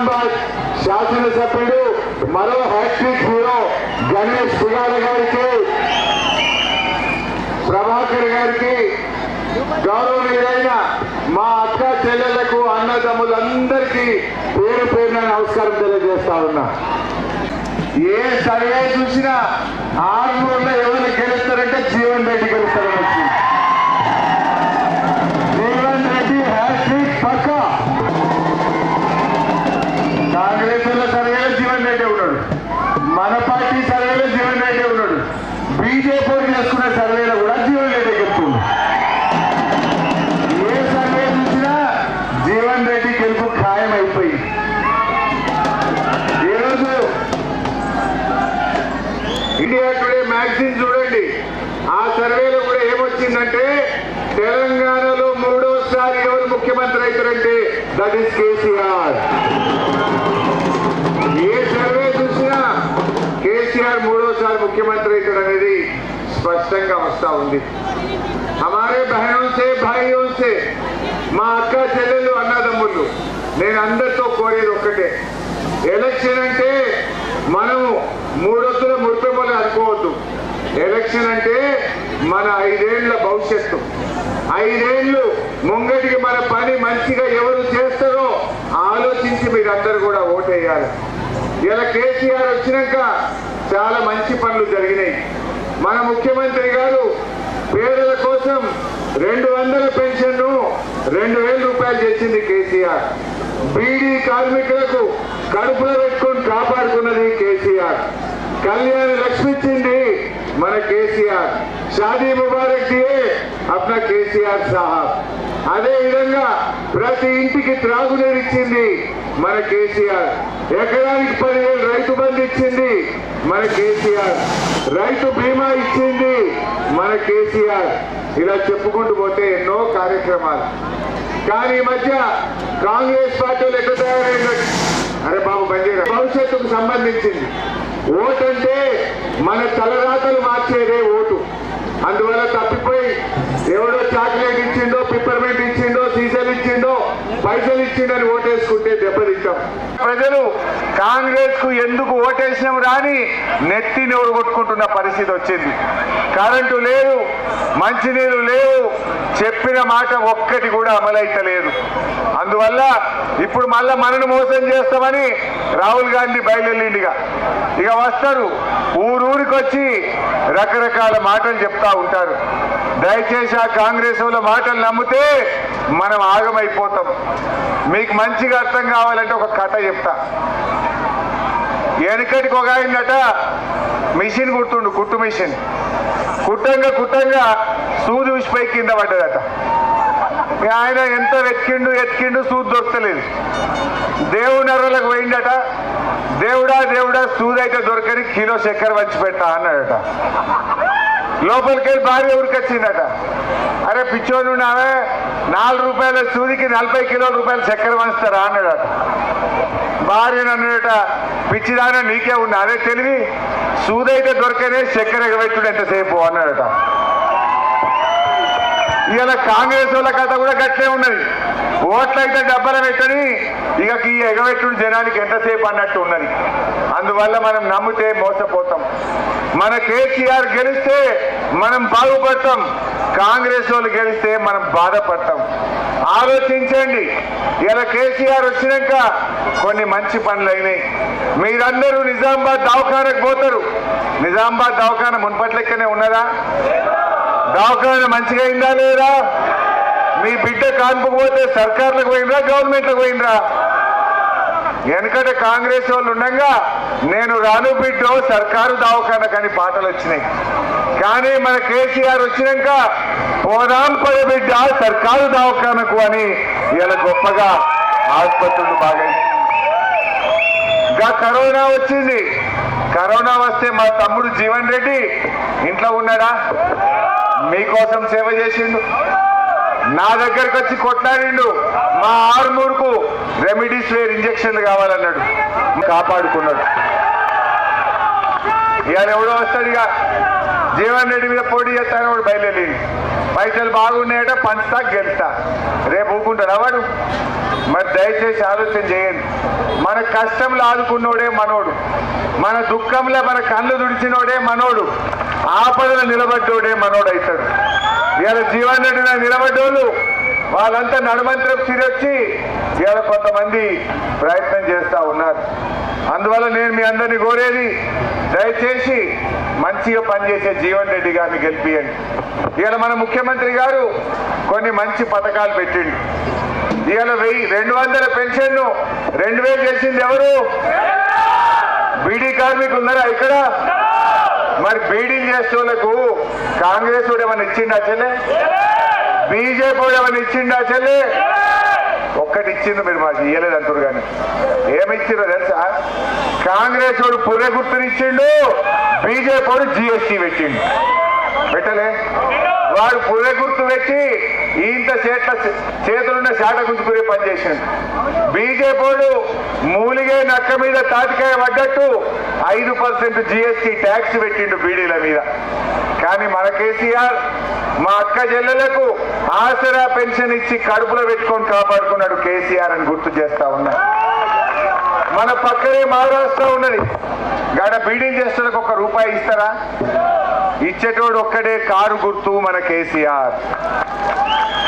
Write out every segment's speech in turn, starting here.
నిజామాబాద్ శాసనసభ్యుడు మరో hat trick hero Ganesh పుగాల గారికి ప్రభాకర్ గారికి గౌరవనీయులైన మా అక్క చెల్లెళ్ళకు అన్నదమ్ములందరికీ పేరు పేరున నమస్కారం తెలియజేస్తా ఉన్నా. ఏ సర్వే చూసినా ఆర్మూర్లో ఎవరు గెలుస్తారంటే జీవన్ రెడ్డి గెలుస్తారని కేసీఆర్. ఏ సర్వే చూసినా కేసీఆర్ మూడోసారి ముఖ్యమంత్రి అవుతాడు అనేది స్పష్టంగా వస్తా ఉంది. హమారే బహనోసే భాయిసే మా అక్క చెల్లెలు అన్నదమ్ముళ్ళు నేను అందరితో కోరేది ఒక్కటే. ఎలక్షన్ అంటే మనము మూడొత్తుల మురిపెమ్మలు అనుకోవద్దు. ఎలక్షన్ అంటే మన ఐదేళ్ళ భవిష్యత్తు. ఐదేళ్ళు ముంగటికి మన పని మంచిగా ఎవరు చేస్తారు? ఆలోచించి మీరందరూ కూడా ఓటేయాలి. ఇలా కేసీఆర్ వచ్చినాక చాలా మంచి పనులు జరిగినాయి. మన ముఖ్యమంత్రి గారు పేదల కోసం రెండు వందల పెన్షన్ను రెండు వేల రూపాయలు చేసింది కేసీఆర్. బీడీ కార్మికులకు కడుపులో పెట్టుకొని కాపాడుకున్నది కేసీఆర్. కళ్యాణ లక్ష్మిచ్చింది మన కేసీఆర్. షాదీ ముబారక్ దియే అప్నా కేసీఆర్ సాహబ్. అదే విధంగా ప్రతి ఇంటికి త్రాగునీరు ఇచ్చింది మన కేసీఆర్. ఎకరానికి పదివేలు రైతు బంధు ఇచ్చింది మన కేసీఆర్. రైతు బీమా ఇచ్చింది మన కేసీఆర్. ఇలా చెప్పుకుంటూ పోతే ఎన్నో కార్యక్రమాలు. కానీ ఈ మధ్య కాంగ్రెస్ పార్టీ ఎక్కడ తయారైనట్టు అరే బాబు బందీరా భవిష్యత్తుకు సంబంధించింది. ఓటు అంటే మన తలరాతలు మార్చేదే ఓటు. అందువల్ల తప్పిపోయి ఎవడో చాక్లెట్ ఇచ్చిండో పిప్పర్మెంట్ ఇచ్చిండో ఇచ్చిండో పైసలు ఇచ్చిండని ఓటేసుకుంటే దెబ్బతింటాం. ప్రజలు కాంగ్రెస్కు ఎందుకు ఓటేసినాం రాని నెత్తి నోరు కొట్టుకుంటున్న పరిస్థితి వచ్చింది. కరెంటు లేదు మంచినీరు లేవు చెప్పిన మాట ఒక్కటి కూడా అమలైతలేదు. అందువల్ల ఇప్పుడు మళ్ళా మనను మోసం చేస్తామని రాహుల్ గాంధీ బయలుదేరిండిగా. ఇక వస్తారు ఊరూరికి వచ్చి రకరకాల మాటలు చెప్తా ఉంటారు. దయచేసి ఆ కాంగ్రెస్ వాళ్ళ మాటలు నమ్మితే మనం ఆగమైపోతాం. మీకు మంచిగా అర్థం కావాలంటే ఒక కథ చెప్తా. వెనకటికి ఒక ఆయనట మిషన్ కుట్టుండు కుట్టు మిషన్. కుట్టంగా కుట్టంగా సూది ఉసిపోయి కింద పడ్డదట. ఆయన ఎంత వెతికిండు ఎతికిండు సూది దొరకలేదు. దేవుని అర్రలకు పోయిండట. దేవుడా దేవుడా సూది అయితే దొరకని కిలో చక్కెర వచ్చి పెట్టా అన్నాడట. లోపలికి వెళ్ళి భార్య ఉరికొచ్చిందట. అరే పిచ్చోళ్ళు ఆమె నాలుగు రూపాయల సూదికి నలభై కిలోల రూపాయలు చక్కెర వంచుతారా అన్నాడట. భార్య అన్నట పిచ్చిదాన నీకే ఉన్నా. అదే తెలివి సూదైతే దొరకనే చక్కెర ఎగబెట్టుడు ఎంతసేపు? అన్నాడట. ఇవాళ కాంగ్రెస్ వాళ్ళ కథ కూడా గట్లే ఉన్నది. ఓట్లయితే డబ్బల పెట్టని ఇక ఈ ఎగబెట్టుడు జనానికి ఎంతసేపు అన్నట్టు ఉన్నది. అందువల్ల మనం నమ్మితే మోసపోతాం. మన కేసీఆర్ గెలిస్తే మనం బాగుపడతాం. కాంగ్రెస్ వాళ్ళు గెలిస్తే మనం బాధపడతాం. ఆలోచించండి. ఇలా కేసీఆర్ వచ్చినాక కొన్ని మంచి పనులు అయినాయి. మీరందరూ నిజామాబాద్ దవాఖానకు పోతారు. నిజామాబాద్ దవాఖాన మున్పట్లెక్కనే ఉన్నదా? దవాఖాన మంచిగా అయిందా లేదా? మీ బిడ్డ కాన్పుకుపోతే సర్కార్లకు పోయినరా గవర్నమెంట్లకు పోయినరా వెనకట కాంగ్రెస్ వాళ్ళు ఉండగా నేను రాను బిడ్డో సర్కారు దవాఖాన కానీ పాటలు వచ్చినాయి. కానీ మన కేసీఆర్ వచ్చినాక పోదాం పద బిడ్డ సర్కారు దవాఖానకు అని ఇలా గొప్పగా ఆసుపత్రులు బాగాయి. ఇంకా కరోనా వచ్చింది. కరోనా వస్తే మా తమ్ముడు జీవన్ రెడ్డి ఇంట్లో ఉన్నాడా? మీకోసం సేవ చేసిండు. నా దగ్గరకు వచ్చి కొట్లాడిండు. మా ఆరుమూరుకు రెమిడీస్ వేర్ ఇంజక్షన్లు కావాలన్నాడు. కాపాడుకున్నాడు. ఇవాళ ఎవడో వస్తాడు ఇక. జీవన్ రెడ్డి మీద పోటీ చేస్తాను వాడు బయలుదేరి. పైసలు బాగున్నాయట పంచుతా గెలుస్తా. రేపు ఊకుంటాడు వాడు? మరి దయచేసి ఆలోచన చేయండి. మన కష్టంలో ఆదుకున్నోడే మనోడు. మన దుఃఖంలో మన కళ్ళు దుడిచినోడే మనోడు. ఆపదలు నిలబడ్డోడే మనోడు అవుతాడు ఇవాళ జీవన్ రెడ్డి నిలబడ్డోళ్ళు వాళ్ళంతా నడుమంత్రం తిరొచ్చి ఇవాళ కొంతమంది ప్రయత్నం చేస్తూ ఉన్నారు. అందువల్ల నేను మీ అందరినీ కోరేది దయచేసి మంచిగా పనిచేసే జీవన్ రెడ్డి గారిని గెలిపియండి. ఇవాళ మన ముఖ్యమంత్రి గారు కొన్ని మంచి పథకాలు పెట్టిండు. ఇవాళ వెయ్యి రెండు వందల పెన్షన్ను రెండు వేలు చేసింది ఎవరు? బీడీ కార్మికులు ఉన్నారా ఇక్కడ? మరి బీడీ చేసేవాళ్ళకు కాంగ్రెస్ కూడా ఏమైనా ఇచ్చిండా చెల్లె? బీజేపీ ఏమైనా ఇచ్చిండా చెల్లి? ఒక్కటి ఇచ్చింది మీరు మాకు ఇయ్యలేదు అంటారు కానీ. ఏమిచ్చిందో తెలుసా? కాంగ్రెస్ వాడు పుర్రె గుర్తుని ఇచ్చిండు బీజేపీ వాడు జిఎస్టీ పెట్టిండు. పెట్టలే? వాడు పుర్రె గుర్తు పెట్టి ఇంత చేట్ల చేతులున్న శాట గుంజుకునే పని చేసిండు. బీజేపీ వాడు మూలిగే నక్క మీద తాటికాయ పడ్డట్టు ఐదు పర్సెంట్ జిఎస్టీ ట్యాక్స్ పెట్టిండు బీడీల మీద. కానీ మన కేసీఆర్ మా అక్క చెల్లెలకు ఆసరా పెన్షన్ ఇచ్చి కడుపులో పెట్టుకొని కాపాడుకున్నాడు కేసీఆర్ అని గుర్తు చేస్తా ఉన్నా. మన పక్కనే మహారాష్ట్ర ఉన్నది. గాడ బీడింగ్ చేస్తున్నకు ఒక రూపాయి ఇస్తారా? ఇచ్చేటోడు ఒక్కడే కారు గుర్తు మన కేసీఆర్.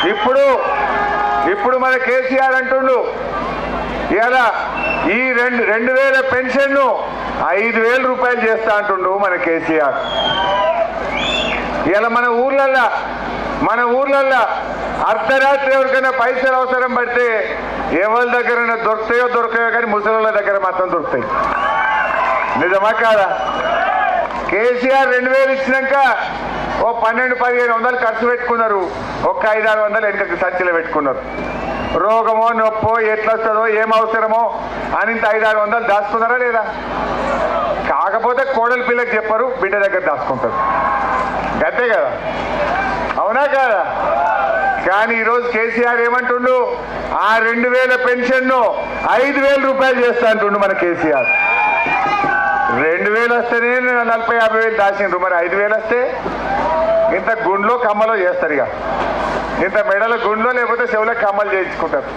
ఇప్పుడు ఇప్పుడు మన కేసీఆర్ అంటుండు ఇలా ఈ రెండు రెండు వేల పెన్షన్ను ఐదు వేల రూపాయలు చేస్తా అంటుండు మన కేసీఆర్. ఇలా మన ఊర్లల్లో మన ఊర్లల్లో అర్ధరాత్రి ఎవరికైనా పైసలు అవసరం పడితే ఎవరి దగ్గర దొరుకుతాయో దొరకాయో కానీ ముసలి దగ్గర మాత్రం దొరుకుతాయి. నిజమా కాదా? కేసీఆర్ రెండు వేలు ఇచ్చినాక ఓ పన్నెండు పదిహేను వందలు ఖర్చు పెట్టుకున్నారు. ఒక ఐదు ఆరు వందలు వెనుకకి సంచిలో పెట్టుకున్నారు. రోగమో నొప్పో ఎట్లా వస్తుందో ఏం అవసరమో అని ఇంత ఐదు ఆరు వందలు దాచుకున్నారా లేదా? కాకపోతే కోడలి పిల్లకి చెప్పరు బిడ్డ దగ్గర దాచుకుంటారు. అంతే కదా? అవునా కాదా? కానీ ఈరోజు కేసీఆర్ ఏమంటుండు? ఆ రెండు వేల పెన్షన్ను ఐదు వేల రూపాయలు చేస్తా అంటుండు మన కేసీఆర్. రెండు వేలు వస్తేనే నలభై యాభై వేలు దాచిండ్రు. మరి ఐదు వేలు వస్తే ఇంత గుండ్లో కమ్మలో చేస్తారు ఇక. ఇంత మెడల గుండ్లో లేకపోతే చెవులో కమ్మలు చేయించుకుంటారు.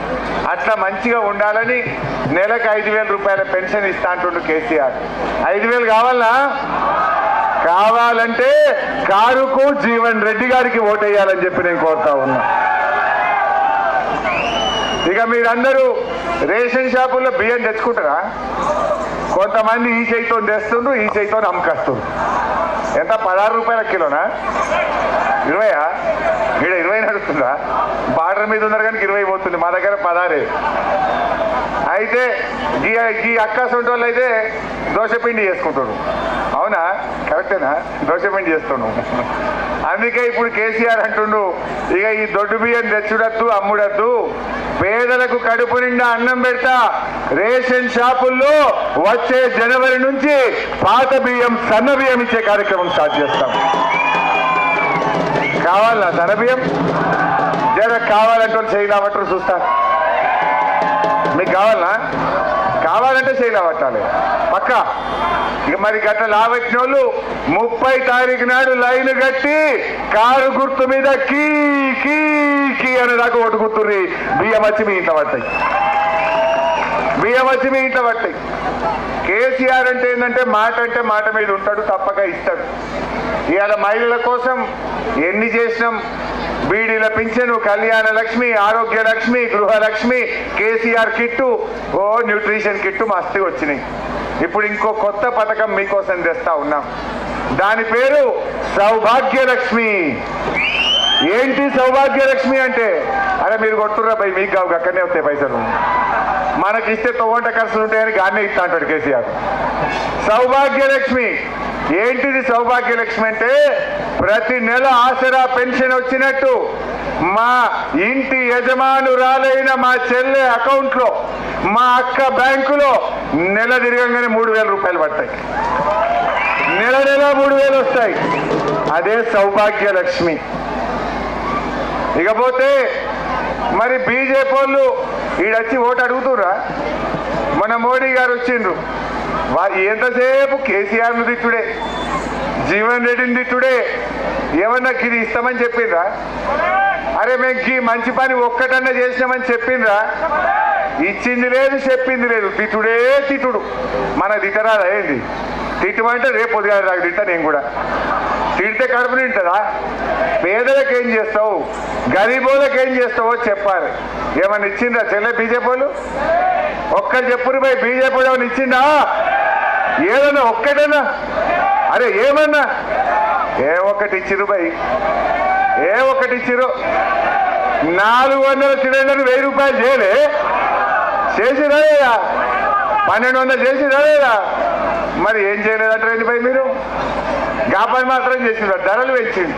అట్లా మంచిగా ఉండాలని నెలకు ఐదు వేల రూపాయల పెన్షన్ ఇస్తా అంటుండు కేసీఆర్. ఐదు వేలు కావాలా కావాలంటే కారుకు జీవన్ రెడ్డి గారికి ఓటేయాలని చెప్పి నేను కోరుతా ఉన్నా. ఇక మీరందరూ రేషన్ షాపుల్లో బియ్యం తెచ్చుకుంటారా? కొంతమంది ఈ చేయితో తెస్తుండ్రు ఈ చేయితో అమ్మకస్తుండ్రు ఎంత? పదహారు రూపాయల కిలోనా? ఇరవయా? ఇక్కడ ఇరవై నడుస్తుందా? బార్డర్ మీద ఉన్నారు కానీ ఇరవై పోతుంది. మా దగ్గర పదహారే. అయితే ఈ ఈ అక్క వాళ్ళు అయితే దోశపిండి చేసుకుంటారు అవునా? కరెక్టేనా? దోశపిండి చేస్తున్నాం అందుకే ఇప్పుడు కేసీఆర్ అంటుండు ఇక ఈ దొడ్డు బియ్యం తెచ్చుడద్దు అమ్ముడద్దు. పేదలకు కడుపు నిండా అన్నం పెడతా. రేషన్ షాపుల్లో వచ్చే జనవరి నుంచి పాత బియ్యం సన్న బియ్యం ఇచ్చే కార్యక్రమం స్టార్ట్ చేస్తాం. కావాలా సన్న బియ్యం? జర కావాలంటే చేయాలంటారు చూస్తా. మీకు కావాలా కావాలంటే చేయినా పట్టాలి పక్క. ఇక మరి గట్ల లావచ్చిన వాళ్ళు ముప్పై తారీఖు నాడు లైన్ కట్టి కారు గుర్తు మీద కీ కీ కీ అనే దాకా ఒకటి గుర్తుర్రి. బియ్యం వచ్చి మీ ఇంట్లో పడతాయి. బియ్యం వచ్చి మీ ఇంట్లో పడతాయి. కేసీఆర్ అంటే ఏంటంటే మాట అంటే మాట మీద ఉంటాడు తప్పక ఇస్తాడు. ఇవాళ మహిళల కోసం ఎన్ని చేసినాం? బీడీల పింఛను కళ్యాణ లక్ష్మి ఆరోగ్య లక్ష్మి గృహలక్ష్మి కేసీఆర్ కిట్టు ఓ న్యూట్రిషన్ కిట్టు మస్తుగా వచ్చినాయి. ఇప్పుడు ఇంకో కొత్త పథకం మీకోసం తెస్తా ఉన్నాం. దాని పేరు సౌభాగ్యలక్ష్మి. ఏంటి సౌభాగ్యలక్ష్మి అంటే? అరే మీరు కొట్టుర్రా భయ్ మీకు కావు అక్కడనే వస్తాయి పైసలు. మనకి ఇస్తే తొగొంట ఖర్చులు ఉంటాయని గానే ఇస్తా అంటాడు కేసీఆర్. సౌభాగ్యలక్ష్మి. ఏంటిది సౌభాగ్యలక్ష్మి అంటే? ప్రతి నెల ఆసరా పెన్షన్ వచ్చినట్టు మా ఇంటి యజమానురాలైన మా చెల్లె అకౌంట్లో మా అక్క బ్యాంకులో నెల తిరగంగానే మూడు వేల రూపాయలు పడతాయి. నెల నెల మూడు వేలు వస్తాయి. అదే సౌభాగ్యలక్ష్మి. ఇకపోతే మరి బీజేపీ వాళ్ళు ఈడొచ్చి ఓటు అడుగుతురా మన మోడీ గారు వచ్చిండ్రు. వా- ఎంతసేపు కేసీఆర్ను తిట్టుడే? జీవన్ రెడ్డిని టుడే ఏమన్నా ఇది ఇస్తామని చెప్పిండ్రా? అరే మేము గీ మంచి పని ఒక్కటన్నా చేసినామని చెప్పిండ్రా? ఇచ్చింది లేదు చెప్పింది లేదు. తిట్టుడే తిట్టుడు. మన తిట్టరాదా ఏంది? తిట్టమంటే రేపు పొద్దుగా నాకు తింటా నేను కూడా. తిడితే కడుపు నింటదా పేదలకు ఏం చేస్తావు? గరీబోళ్ళకి ఏం చేస్తావో చెప్పాలి. ఏమన్నా ఇచ్చిందా చెల్లె బీజేపీ వాళ్ళు ఒక్కరు చెప్పురు పోయి బీజేపీ వాళ్ళు ఏమన్నా ఇచ్చిందా ఏదన్నా ఒక్కటేనా? అరే ఏమన్నా? ఏ ఒక్కటి ఇచ్చిరు బై. ఏ ఒక్కటి ఇచ్చిరు? నాలుగు వందల సిలిండర్ వెయ్యి రూపాయలు చేయలే. చేసి లేదా? పన్నెండు వందలు చేసి లేదా? మరి ఏం చేయలేదంటారండి భయ్ మీరు? గాపని మాత్రం చేసిండ్రు ధరలు పెంచింది.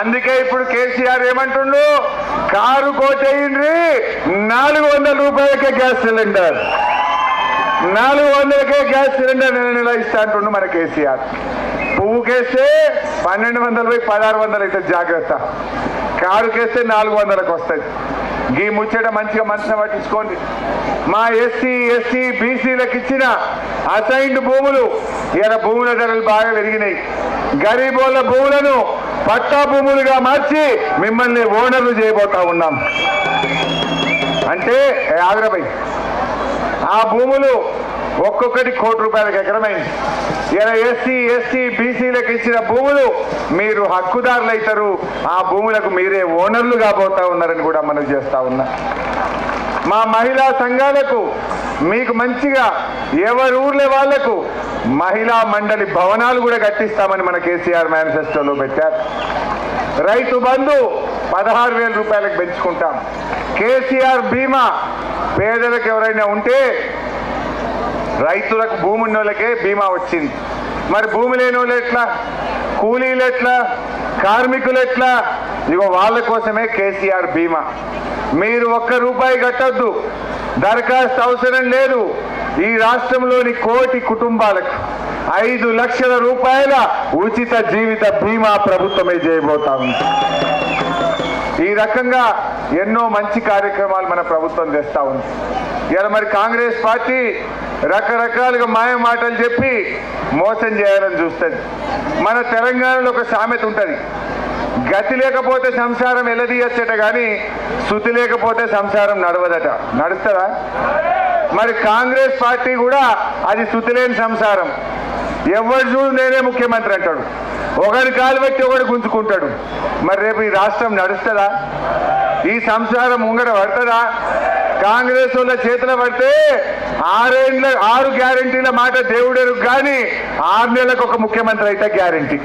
అందుకే ఇప్పుడు కేసీఆర్ ఏమంటుండు? కారు కోటేయండి నాలుగు వందల రూపాయలకే గ్యాస్ సిలిండర్. నాలుగు వందలకే గ్యాస్ సిలిండర్ నెల నెల ఇస్తా అంటుండు మన కేసీఆర్. పువ్వుకేస్తే పన్నెండు వందలు పోయి పదహారు వందలు అయితే జాగ్రత్త. కారుకేస్తే నాలుగు వందలకు వస్తుంది. గీ ముచ్చట మంచిగా మనసున పట్టించుకోండి. మా ఎస్సీ ఎస్టీ బీసీలకు ఇచ్చిన అసైన్డ్ భూములు ఇలా భూముల ధరలు బాగా పెరిగినాయి. గరీబోళ్ళ భూములను పట్టా భూములుగా మార్చి మిమ్మల్ని ఓనర్లు చేయబోతా ఉన్నాం. అంటే ఆగ్రభయ్ ఆ భూములు ఒక్కొక్కటి కోటి రూపాయలకు ఎకరమైంది. ఇలా ఎస్సీ ఎస్టీ బీసీలకు ఇచ్చిన భూములు మీరు హక్కుదారులు అవుతారు ఆ భూములకు మీరే ఓనర్లు కాబోతా ఉన్నారని కూడా మనం చేస్తా ఉన్నా. మా మహిళా సంఘాలకు మీకు మంచిగా ఎవరి ఊర్లే వాళ్ళకు మహిళా మండలి భవనాలు కూడా కట్టిస్తామని మన కేసీఆర్ మేనిఫెస్టోలో పెట్టారు. రైతు బంధు పదహారు వేల రూపాయలకు పెంచుకుంటాం. కేసీఆర్ బీమా పేదలకు ఎవరైనా ఉంటే రైతులకు భూమి ఉన్న వాళ్ళకే బీమా వచ్చింది. మరి భూమి లేని వాళ్ళు ఎట్లా? కూలీలు ఎట్లా? కార్మికులు ఎట్లా? ఇగో వాళ్ళ కోసమే కేసీఆర్ బీమా. మీరు ఒక్క రూపాయి కట్టొద్దు. దరఖాస్తు అవసరం లేదు. ఈ రాష్ట్రంలోని కోటి కుటుంబాలకు ఐదు లక్షల రూపాయల ఉచిత జీవిత బీమా ప్రభుత్వమే చేయబోతా ఉంది. ఈ రకంగా ఎన్నో మంచి కార్యక్రమాలు మన ప్రభుత్వం తెస్తా ఉంది. ఇలా మరి కాంగ్రెస్ పార్టీ రకరకాలుగా మాయ మాటలు చెప్పి మోసం చేయాలని చూస్తుంది. మన తెలంగాణలో ఒక సామెత ఉంటుంది. గతి లేకపోతే సంసారం ఎలదీయచ్చట కానీ శృతి లేకపోతే సంసారం నడవదట. నడుస్తుందా? మరి కాంగ్రెస్ పార్టీ కూడా అది శృతి లేని సంసారం. ఎవరు చూడు నేనే ముఖ్యమంత్రి అంటాడు. ఒకరి కాలు పెట్టి ఒకడు గుంజుకుంటాడు. మరి రేపు ఈ రాష్ట్రం నడుస్తుందా? ఈ సంసారం ముంగడ పడుతుందా? కాంగ్రెస్ వాళ్ళ చేతిలో పడితే ఆరేండ్ల ఆరు గ్యారంటీల మాట దేవుడెరు కానీ ఆరు నెలలకు ఒక ముఖ్యమంత్రి అయితే గ్యారంటీ.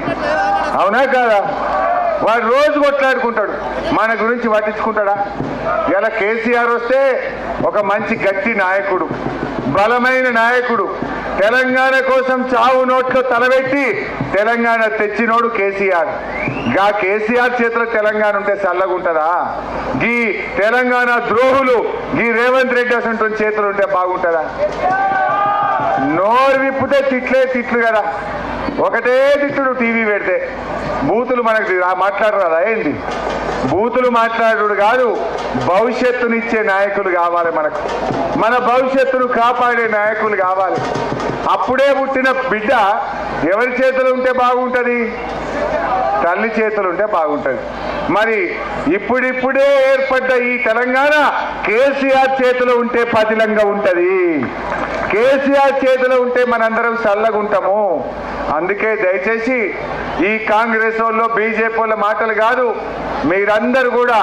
అవునా కాదా? వాడు రోజు కొట్లాడుకుంటాడు. మన గురించి పట్టించుకుంటాడా? ఇలా కేసీఆర్ వస్తే ఒక మంచి గట్టి నాయకుడు బలమైన నాయకుడు తెలంగాణ కోసం చావు నోట్లో తలబెట్టి తెలంగాణ తెచ్చినోడు కేసీఆర్. గా కేసీఆర్ చేతిలో తెలంగాణ ఉంటే చల్లగుంటదా? గీ తెలంగాణ ద్రోహులు గీ రేవంత్ రెడ్డి అసంటు చేతులు ఉంటే బాగుంటుందా? నోరు విప్పితే తిట్లే తిట్లు కదా. ఒకటే తిట్టుడు టీవీ పెడితే. బూతులు మనకు రా- మాట్లాడరాదా ఏంటి బూతులు మాట్లాడు కాదు భవిష్యత్తునిచ్చే నాయకులు కావాలి మనకు. మన భవిష్యత్తును కాపాడే నాయకులు కావాలి. అప్పుడే పుట్టిన బిడ్డ ఎవరి చేతులు ఉంటే బాగుంటుంది? తల్లి చేతులు ఉంటే బాగుంటుంది. మరి ఇప్పుడిప్పుడే ఏర్పడ్డ ఈ తెలంగాణ కేసీఆర్ చేతిలో ఉంటే పదిలంగా ఉంటుంది. కేసీఆర్ చేతిలో ఉంటే మనందరం చల్లగా ఉంటాము అందుకే దయచేసి ఈ కాంగ్రెస్ వాళ్ళు బీజేపీ వాళ్ళ మాటలు కాదు మీరందరూ కూడా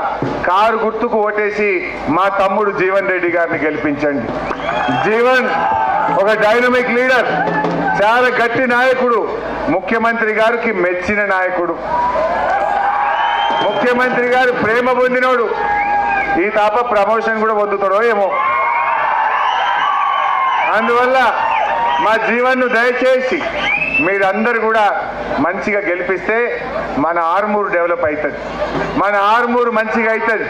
కారు గుర్తుకు ఓటేసి మా తమ్ముడు జీవన్ రెడ్డి గారిని గెలిపించండి. జీవన్ ఒక డైనమిక్ లీడర్ చాలా గట్టి నాయకుడు ముఖ్యమంత్రి గారికి మెచ్చిన నాయకుడు. ముఖ్యమంత్రి గారు ప్రేమ పొందినోడు. ఈ తాప ప్రమోషన్ కూడా పొందుతాడో ఏమో. అందువల్ల మా జీవన్ను దయచేసి మీరందరూ కూడా మంచిగా గెలిపిస్తే మన ఆర్మూరు డెవలప్ అవుతుంది మన ఆర్మూరు మంచిగా అవుతుంది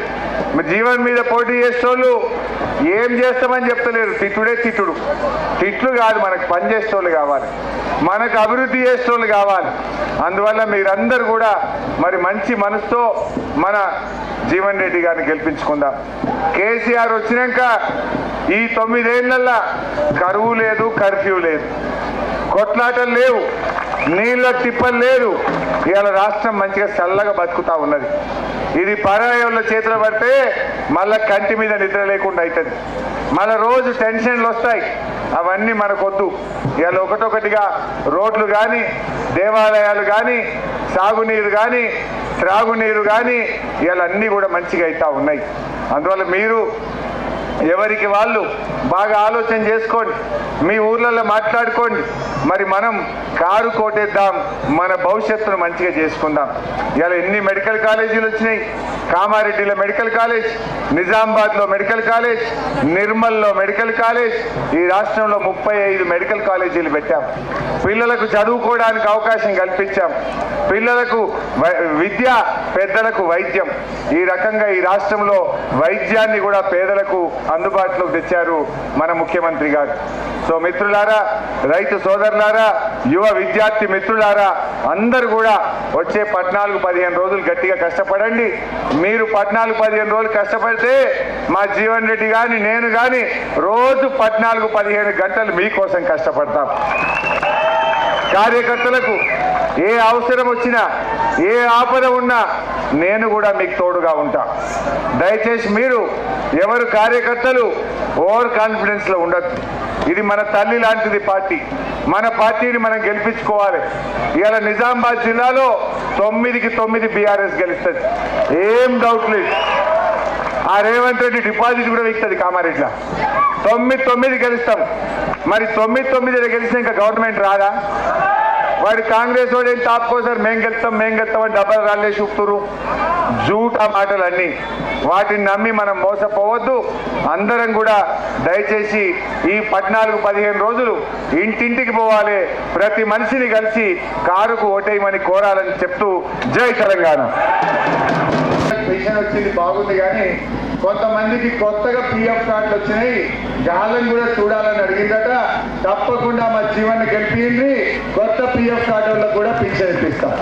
జీవన్ మీద పోటీ చేసేవాళ్ళు ఏం చేస్తామని చెప్తలేరు. తిట్టుడే తిట్టుడు. తిట్లు కాదు మనకు పని చేసేవాళ్ళు కావాలి. మనకు అభివృద్ధి చేసేవాళ్ళు కావాలి. అందువల్ల మీరందరూ కూడా మరి మంచి మనసుతో మన జీవన్ రెడ్డి గారిని గెలిపించుకుందాం. కేసీఆర్ వచ్చినాక ఈ తొమ్మిదేళ్ళలో కరువు లేదు కర్ఫ్యూ లేదు. కొట్లాటలు లేవు నీళ్ళ తిప్పలు లేదు. ఇవాళ రాష్ట్రం మంచిగా చల్లగా బతుకుతా ఉన్నది. ఇది పరాయోళ్ళ చేతులు పడితే మళ్ళా కంటి మీద నిద్ర లేకుండా అవుతుంది మళ్ళా రోజు టెన్షన్లు వస్తాయి. అవన్నీ మనకొద్దు. ఇవాళ ఒకటొకటిగా రోడ్లు కానీ దేవాలయాలు కానీ సాగునీరు కానీ త్రాగునీరు కానీ ఇవాళ అన్నీ కూడా మంచిగా అవుతా ఉన్నాయి. అందువల్ల మీరు ఎవరికి వాళ్ళు బాగా ఆలోచన చేసుకోండి. మీ ఊర్లలో మాట్లాడుకోండి. మరి మనం కారు కోటేద్దాం మన భవిష్యత్తును మంచిగా చేసుకుందాం. ఇలా ఎన్ని మెడికల్ కాలేజీలు వచ్చినాయి? కామారెడ్డిలో మెడికల్ కాలేజ్ నిజామాబాద్లో మెడికల్ కాలేజ్ నిర్మల్లో మెడికల్ కాలేజ్ ఈ రాష్ట్రంలో ముప్పై ఐదు మెడికల్ కాలేజీలు పెట్టాం. పిల్లలకు చదువుకోవడానికి అవకాశం కల్పించాం. పిల్లలకు వై- విద్య పెద్దలకు వైద్యం. ఈ రకంగా ఈ రాష్ట్రంలో వైద్యాన్ని కూడా పేదలకు అందుబాటులోకి తెచ్చారు మన ముఖ్యమంత్రి గారు. సో మిత్రులారా రైతు సోదరులారా యువ విద్యార్థి మిత్రులారా అందరూ కూడా వచ్చే పద్నాలుగు పదిహేను రోజులు గట్టిగా కష్టపడండి. మీరు పద్నాలుగు పదిహేను రోజులు కష్టపడితే మా జీవన్ రెడ్డి కానీ నేను కానీ రోజు పద్నాలుగు పదిహేను గంటలు మీకోసం కష్టపడతాం. కార్యకర్తలకు ఏ అవసరం వచ్చినా ఏ ఆపద ఉన్నా నేను కూడా మీకు తోడుగా ఉంటా. దయచేసి మీరు ఎవరు కార్యకర్తలు ఓవర్ కాన్ఫిడెన్స్లో ఉండొద్దు. ఇది మన తల్లి లాంటిది పార్టీ. మన పార్టీని మనం గెలిపించుకోవాలి. ఇవాళ నిజామాబాద్ జిల్లాలో తొమ్మిదికి తొమ్మిది బీఆర్ఎస్ గెలుస్తుంది. ఏం డౌట్ లేదు. ఆ రేవంత్ రెడ్డి డిపాజిట్ కూడా ఇస్తుంది కామారెడ్డిలో. తొమ్మిది తొమ్మిది గెలుస్తాం. మరి తొమ్మిది తొమ్మిది గెలిస్తే ఇంకా గవర్నమెంట్ రాదా? వాడు కాంగ్రెస్ వాడు ఏం తాపుకోసారు మేం గెలుస్తాం మేం గెలుస్తాం అని డబ్బా రాళ్ళే చూపుతురు జూటా మాటలన్నీ. వాటిని నమ్మి మనం మోసపోవద్దు. అందరం కూడా దయచేసి ఈ పద్నాలుగు పదిహేను రోజులు ఇంటింటికి పోవాలి. ప్రతి మనిషిని కలిసి కారుకు ఓటేయమని కోరాలని చెప్తూ జై తెలంగాణ. పెన్షన్ వచ్చింది బాగుంది కానీ కొంతమందికి కొత్తగా పిఎఫ్ కార్డులు వచ్చినాయి. గాలం కూడా చూడాలని అడిగిందట. తప్పకుండా మా జీవన గెలిపింది కొత్త పిఎఫ్ కార్డు వల్ల కూడా పింఛన్ ఇప్పిస్తాం.